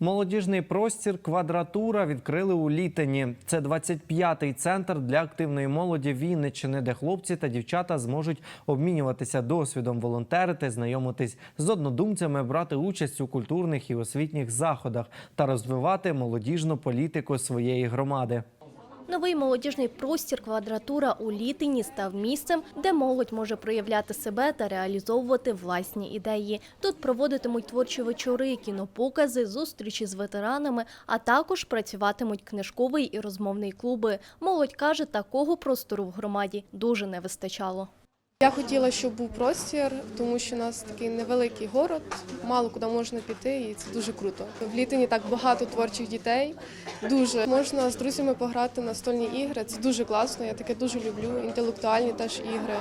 Молодіжний простір Квадратура відкрили у Літині. Це 25-й центр для активної молоді Вінниччини, де хлопці та дівчата зможуть обмінюватися досвідом, волонтерити, знайомитись з однодумцями, брати участь у культурних і освітніх заходах та розвивати молодіжну політику своєї громади. Новий молодіжний простір квадратура у Літині став місцем, де молодь може проявляти себе та реалізовувати власні ідеї. Тут проводитимуть творчі вечори, кінопокази, зустрічі з ветеранами, а також працюватимуть книжковий і розмовний клуби. Молодь каже, такого простору в громаді дуже не вистачало. Я хотіла, щоб був простір, тому що у нас такий невеликий город, мало куди можна піти, і це дуже круто. В Літині так багато творчих дітей. Дуже можна з друзями пограти на стольні ігри. Це дуже класно. Я таке дуже люблю. Інтелектуальні теж ігри.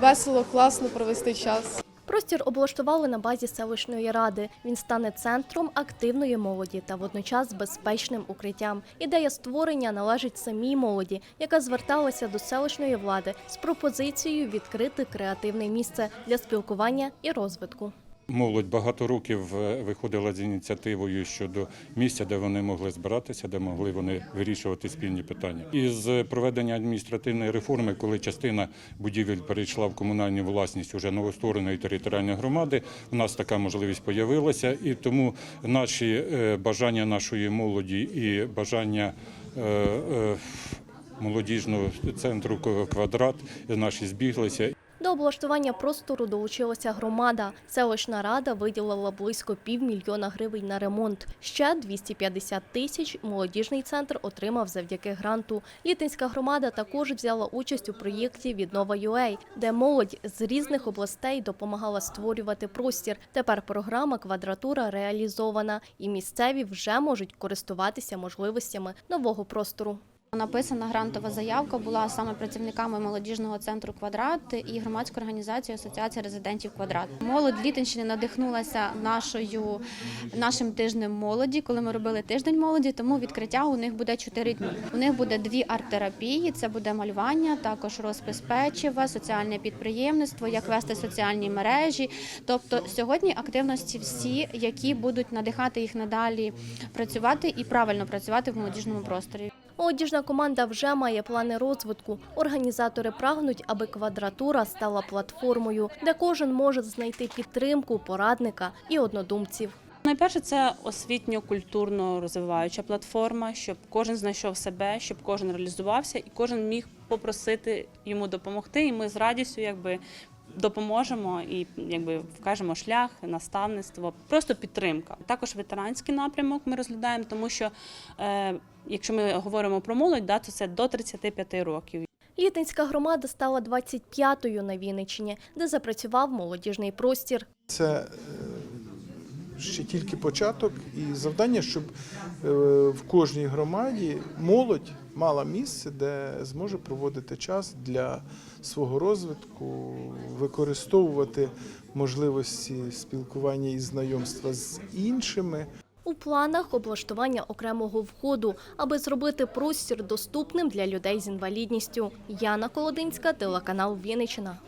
Весело, класно провести час. Простір облаштували на базі селищної ради. Він стане центром активної молоді та водночас безпечним укриттям. Ідея створення належить самій молоді, яка зверталася до селищної влади з пропозицією відкрити креативне місце для спілкування і розвитку. Молодь багато років е, виходила з ініціативою щодо місця, де вони могли збиратися, де могли вони вирішувати спільні питання. Із проведення адміністративної реформи, коли частина будівель перейшла в комунальну власність уже новоствореної територіальної громади, у нас така можливість появилася, і тому наші е, бажання нашої молоді і бажання. е, е, Молодіжного центру «Квадрат» наші збіглися, До облаштування простору долучилася громада. Селищна рада виділила близько півмільйона гривень на ремонт. Ще 250 тисяч молодіжний центр отримав завдяки гранту. Літинська громада також взяла участь у проєкті Віднова UA, де молодь з різних областей допомагала створювати простір. Тепер програма Квадратура реалізована, і місцеві вже можуть користуватися можливостями нового простору. Написана грантова заявка була саме працівниками молодіжного центру Квадрат і громадської організації Асоціація резидентів Квадрат. Молодь Літинщини надихнулася нашою нашим тижнем молоді, коли ми робили тиждень молоді. Тому відкриття у них буде чотири дні. У них буде дві арт-терапії. Це буде малювання, також розпис печива, соціальне підприємництво, як вести соціальні мережі. Тобто сьогодні активності всі, які будуть надихати їх надалі працювати і правильно працювати в молодіжному просторі. Молодіжна команда вже має плани розвитку. Організатори прагнуть, аби квадратура стала платформою, де кожен може знайти підтримку, порадника і однодумців. Найперше, це освітньо-культурно розвиваюча платформа, щоб кожен знайшов себе, щоб кожен реалізувався і кожен міг попросити йому допомогти. І ми з радістю якби допоможемо і якби вкажемо шлях, наставництво, просто підтримка. Також ветеранський напрямок ми розглядаємо, тому що е, якщо ми говоримо про молодь, да, то це до 35 років. Літинська громада стала 25-ю на Вінниччині, де запрацював молодіжний простір. Це е, ще тільки початок і завдання, щоб е, в кожній громаді молодь мала місце, де зможе проводити час для свого розвитку, використовувати можливості спілкування і знайомства з іншими. У планах облаштування окремого входу, аби зробити простір доступним для людей з інвалідністю. Яна Колодинська, телеканал Вінниччина.